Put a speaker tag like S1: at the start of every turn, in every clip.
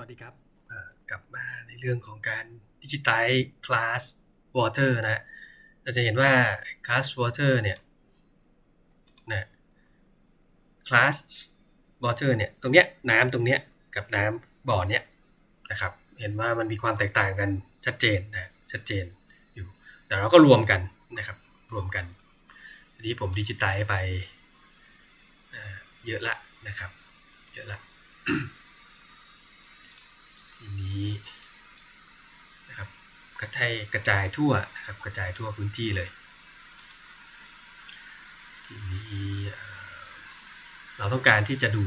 S1: สวัสดีครับกลับมาในเรื่องของการดิจิต i z e คลาส water นะฮะเราจะเห็นว่าคลาส water เนี่ยนะคลาส water เนี่ยตรงเนี้ยน้ำตรงเนี้ยกับน้ำบ่อเนี้ยนะครับเห็นว่ามันมีความแตกต่างกันชัดเจนนะชัดเจนอยู่แต่เราก็รวมกันนะครับรวมกันทีนี้ผมดิจิต i z e ไปเอ่อเยอะละนะครับเยอะละ ทีนี้นะครับกระทยกระจายทั่วนะครับกระจายทั่วพื้นที่เลย ทีนี้เราต้องการที่จะดู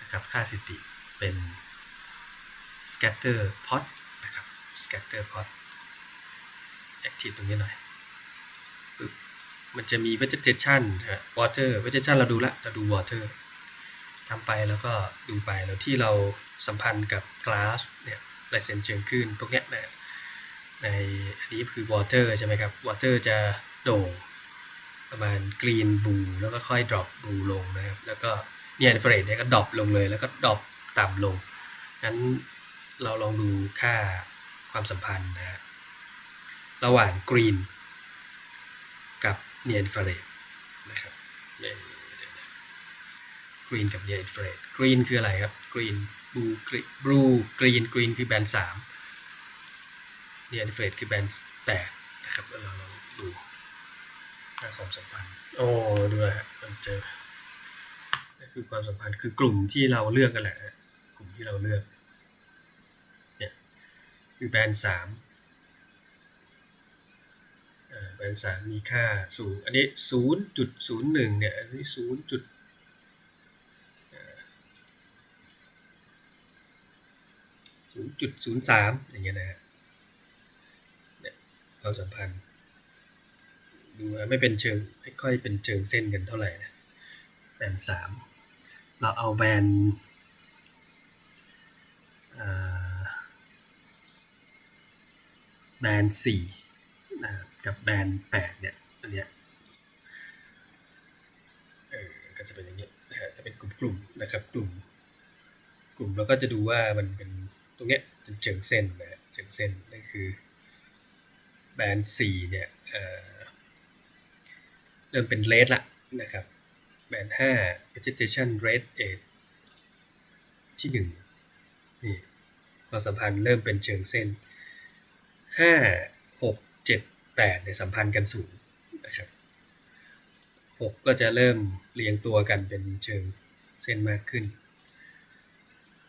S1: นะครับค่าสถิติเป็น scatter plot นะครับ scatter plot active ตรงนี้หน่อยปึ๊บมันจะมี vegetation นะ water vegetation เราดูละเราดู water ทำไปแล้วก็ดูไปแล้วที่เราสัมพันธ์กับ glass เนี่ยลายเส้นเชิงขึ้นตรงเนี้ยนะในอันนี้คือ water ใช่ไหมครับ water จะโด่งประมาณ green blue แล้วก็ค่อย drop blue ลงนะครับ แล้วก็เนี่ย infrared เนี่ยก็ drop ลงเลย แล้วก็ drop ต่ำลงงั้นเราลองดูค่าความสัมพันธ์นะฮะระหว่าง green กับ near infrared นะครับ เนี่ยเดี๋ยวนะ green กับ near infrared green คืออะไรครับ green blue green blue green green คือแบนสาม near infrared คือแบนแปดนะครับแล้วเราลองดูค่าความสัมพันธ์โอ้ดูนะฮะมันเจอนั่คือความสัมพันธ์คือกลุ่มที่เราเลือกกันแหละกลุ่มที่เราเลือกเนี่ยคือแบนสามแบนสามมีค่าสูงอันนี้ศูนย์จุดศูนย์หนึ่งเนี่ยอันนี้ศูนย์จุด ศูนย์จุดศูนย์สามอย่างเงี้ยนะฮะเนี่ยความสัมพันธ์ดูว่าไม่เป็นเชิงไม่ค่อยเป็นเชิงเส้นกันเท่าไหร่นะแบนสามเราเอาแบนแบนสี่นะกับแบนแปดเนี่ยอันเนี้ยเออก็จะเป็นอย่างเงี้ยนะฮะจะเป็นกลุ่มๆนะครับกลุ่ม กลุ่มเราก็จะดูว่ามันเป็น รงเนี้ยเป็นเชิงเส้นนะเชิงเส้นนั่นคือแบนด์สี่เนี่ยเเริ่มเป็นเลดละนะครับแบนด์ห้า vegetation rate 8ที่หนึ่งนี่ความสัมพันธ์เริ่มเป็นเชิงเส้นห้าหกเจ็ดแปดเนี่ยสัมพันธ์กันสูงนะครับหกก็จะเริ่มเรียงตัวกันเป็นเชิงเส้นมากขึ้น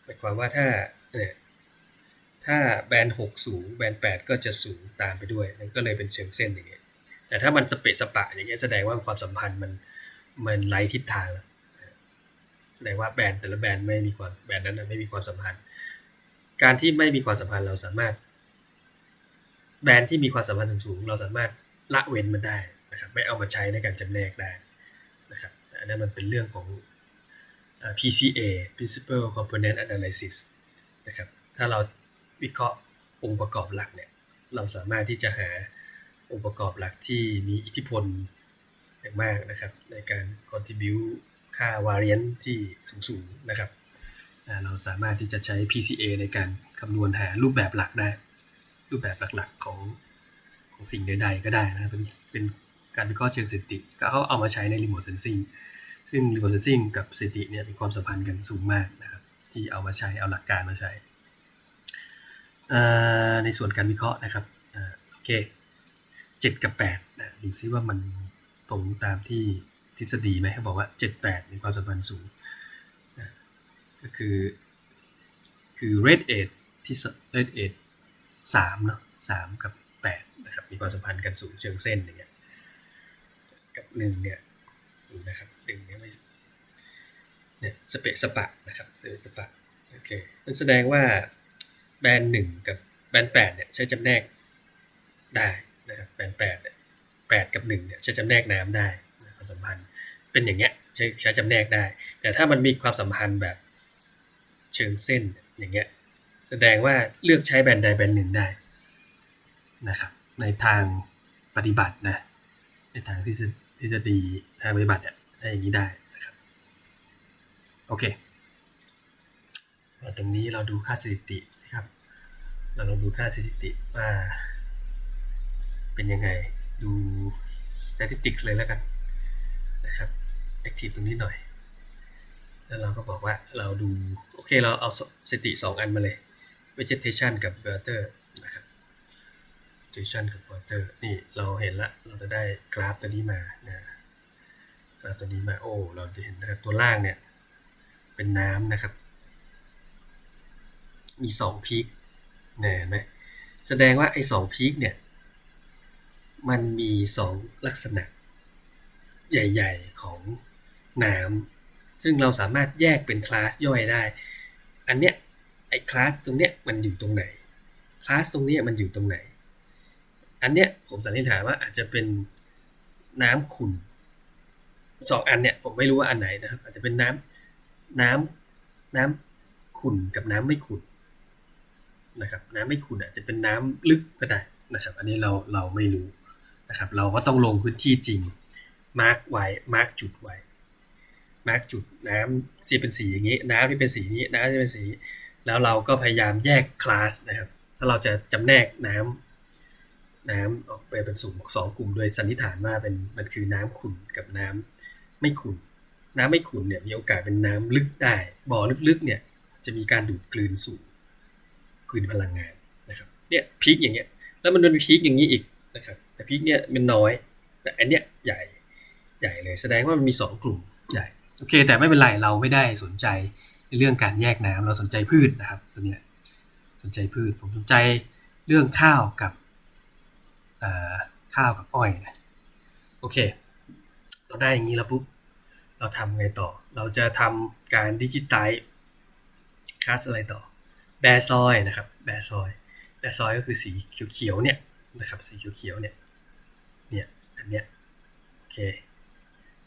S1: หมายความว่าถ้าเนี่ย ถ้าแบนหกสูงแบนแปดก็จะสูงตามไปด้วยนั่นก็เลยเป็นเชิงเส้นอย่างเงี้ยแต่ถ้ามันสเปะสปะอย่างเงี้ยแสดงว่าความสัมพันธ์มันมันไร้ทิศทางแล้วแสดงว่าแบนด์แต่ละแบนด์ไม่มีความแบนด์นั้นไม่มีความสัมพันธ์ การที่ไม่มีความสัมพันธ์เราสามารถ แบรนด์ที่มีความสัมพันธ์สูงๆเราสามารถละเว้นมันได้นะครับไม่เอามาใช้ในการจำแนกได้นะครับอันนั้นมันเป็นเรื่องของ PCA Principal Component Analysis นะครับถ้าเรา วิเคราะห์องค์ประกอบหลักเนี่ยเราสามารถที่จะหาองค์ประกอบหลักที่มีอิทธิพลอย่างมากนะครับ ในการ contribute ค่า variance ที่สูงๆนะครับเราสามารถที่จะใช้ PCA ในการคำนวณหารูปแบบหลักได้ รูปแบบหลักๆของของสิ่งใดๆก็ได้นะเป็นเป็นการวิเคราะห์เชิงสถิติ ก็เขาเอามาใช้ใน remote sensing ซึ่ง remote sensing กับสถิติเนี่ยมีความสัมพันธ์กันสูงมากนะครับที่เอามาใช้เอาหลักการมาใช้ ในส่วนการวิเคราะห์นะครับโอเคเจ็ดกับแปดนะดูซิว่ามันตรงตามที่ทฤษฎีไหมเขาบอกว่าเจ็ดแปดมีความสัมพันธ์สูงก็คือคือ red eight ที่ส red eight สามเนาะสามกับแปดนะครับ มีความสัมพันธ์กันสูงเชิงเส้นอย่างเงี้ยกับหนึ่งเนี่ยดูนะครับหนึ่งเนี่ยไม่เนี่ยสเปะสปะนะครับสเปะสปะโอเคนั่นแสดงว่า แบรนด์หนึ่งกับแบรนด์แปดเนี่ยใช้จำแนกได้นะครับแบรนด์แปดเนี่ยแปดกับหนึ่งเนี่ยใช้จำแนกน้ำได้ความสัมพันธ์เป็นอย่างเงี้ยใช้ใช้จำแนกได้ แต่ถ้ามันมีความสัมพันธ์แบบเชิงเส้นอย่างเงี้ยแสดงว่าเลือกใช้แบรนด์ใดแบรนด์หนึ่งได้นะครับในทางปฏิบัตินะในทางทฤษทฤษฎีทางปฏิบัติเนี่ยให้อย่างนี้ได้นะครับโอเค ตรงนี้เราดูค่าสถิติสิครับ เราลองดูค่าสถิติว่า เป็นยังไง ดู statistics เลยแล้วกันนะครับ active ตรงนี้หน่อย แล้วเราก็บอกว่าเราดู โอเคเราเอาสถิติ 2 อันมาเลย vegetation กับ water นะครับ vegetation กับ water นี่เราเห็นละ เราจะได้กราฟตัวนี้มานะกราฟตัวนี้มา โอ้ เราเห็นนะครับตัวล่างเนี่ย เป็นน้ำนะครับ มีสองพีคเนี่ยนไหมแสดงว่าไอ้สองพีคเนี่ยมันมีสองลักษณะใหญ่ ๆของน้ำซึ่งเราสามารถแยกเป็นคลาสย่อยได้ อันเนี้ยไอ้คลาสตรงเนี้ยมันอยู่ตรงไหนคลาสตรงเนี้ยมันอยู่ตรงไหน อันเนี้ยผมสันนิษฐานว่าอาจจะเป็นน้ำขุ่นสองอันเนี่ยผมไม่รู้ว่าอันไหนนะครับ อาจจะเป็นน้ำน้ำน้ำขุ่นกับน้ำไม่ขุ่น นะครับน้ำไม่ขุ่นอาจจะเป็นน้ำลึกก็ได้นะครับ อันนี้เราเราไม่รู้นะครับ เราก็ต้องลงพื้นที่จริงมาร์กไว้มาร์กจุดไว้มาร์กจุดน้ำที่เป็นสีอย่างนี้ น้ำที่เป็นสีนี้น้ำที่เป็นสี แล้วเราก็พยายามแยกคลาสนะครับ ถ้าเราจะจำแนกน้ำน้ำออกไปเป็นสูงสองกลุ่ม โดยสันนิษฐานว่าเป็นมันคือน้ำขุ่นกับน้ำไม่ขุ่นน้ำไม่ขุ่นเนี่ยมีโอกาสเป็นน้ำลึกได้ บ่อลึกๆเนี่ยจะมีการดูดกลืนสูงืนพลังงานนะครับเนี่ยพีคอย่างเงี้ยแล้วมันเป็นพีคอย่างนี้อีกนะครับแต่พีคเนี่ยมันน้อย แต่อันเนี้ยใหญ่ใหญ่เลยแสดงว่ามันมีสองกลุ่มใหญ่โอเค แต่ไม่เป็นไรเราไม่ได้สนใจในเรื่องการแยกน้ำเราสนใจพืชนะครับตัวเนี้ยสนใจพืชผมสนใจเรื่องข้าวกับข้าวกับอ้อยนะโอเค เราได้อย่างนี้แล้วปุ๊บเราทำไงต่อ เราจะทำการดิจิตายคลาสอะไรต่อ แบรซอยนะครับแบรซอยแบรซอยก็คือสีเขียวๆเนี่ยนะครับสีเขียวๆเนี่ยเนี่ยอันเนี้ยโอเค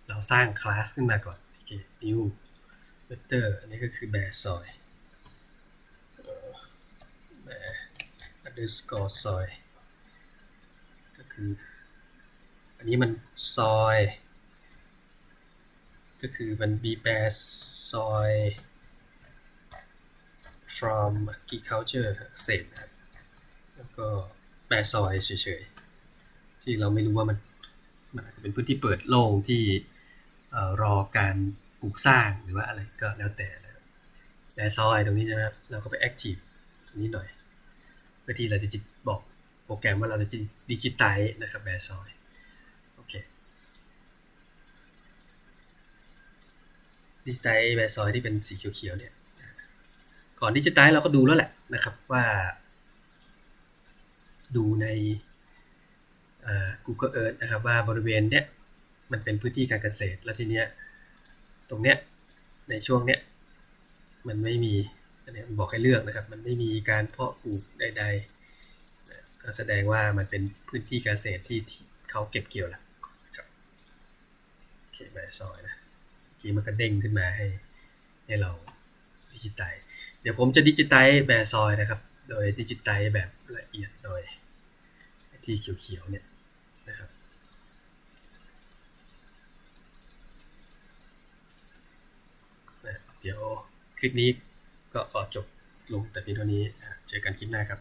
S1: เราสร้างคลาสขึ้นมาก่อนโอเค new vector อันนี้ก็คือแบรซอยแบร์ underscore ซอยก็คืออันนี้มันซอย ก็คือมัน b b a r ซอย from agriculture เศษนะแล้วก็แปรซอยเฉยๆ ที่เราไม่รู้ว่ามันมันอาจจะเป็นพื้นที่เปิดโล่งที่รอการปลูกสร้างหรือว่าอะไรก็แล้วแต่นะแปรซอยตรงนี้นะครับเราก็ไป active ตรงนี้หน่อยเพื่อที่เราจะจบอกโปรแกรมว่าเราจะดิจิตายนะครับแปรซอยโอเคดิจิตายแบร์ซอยที่เป็นสีเขียวๆเนี่ย ก่อนดิจิตายเราก็ดูแล้วแหละนะครับว่า ดูใน Google Earth นะครับว่าบริเวณเนี้ยมันเป็นพื้นที่การเกษตร แล้วทีเนี้ยตรงเนี้ยในช่วงเนี้ยมันไม่มีอันนี้บอกให้เลือกนะครับ มันไม่มีการเพาะปลูกใดๆก็แสดงว่ามันเป็นพื้นที่การเกษตรที่เขาเก็บเกี่ยวแล้วครับโอเคแบซอยนะกี้มันก็เด้งขึ้นมาให้ให้เราดิจิตาย เดี๋ยวผมจะดิจิตายแบบซอยนะครับ โดยดิจิตายแบบละเอียดโดยที่เขียวๆเนี่ยนะครับเดี๋ยวคลิปนี้ก็ขอจบลงแต่เพียงเท่านี้ เจอกันคลิปหน้าครับ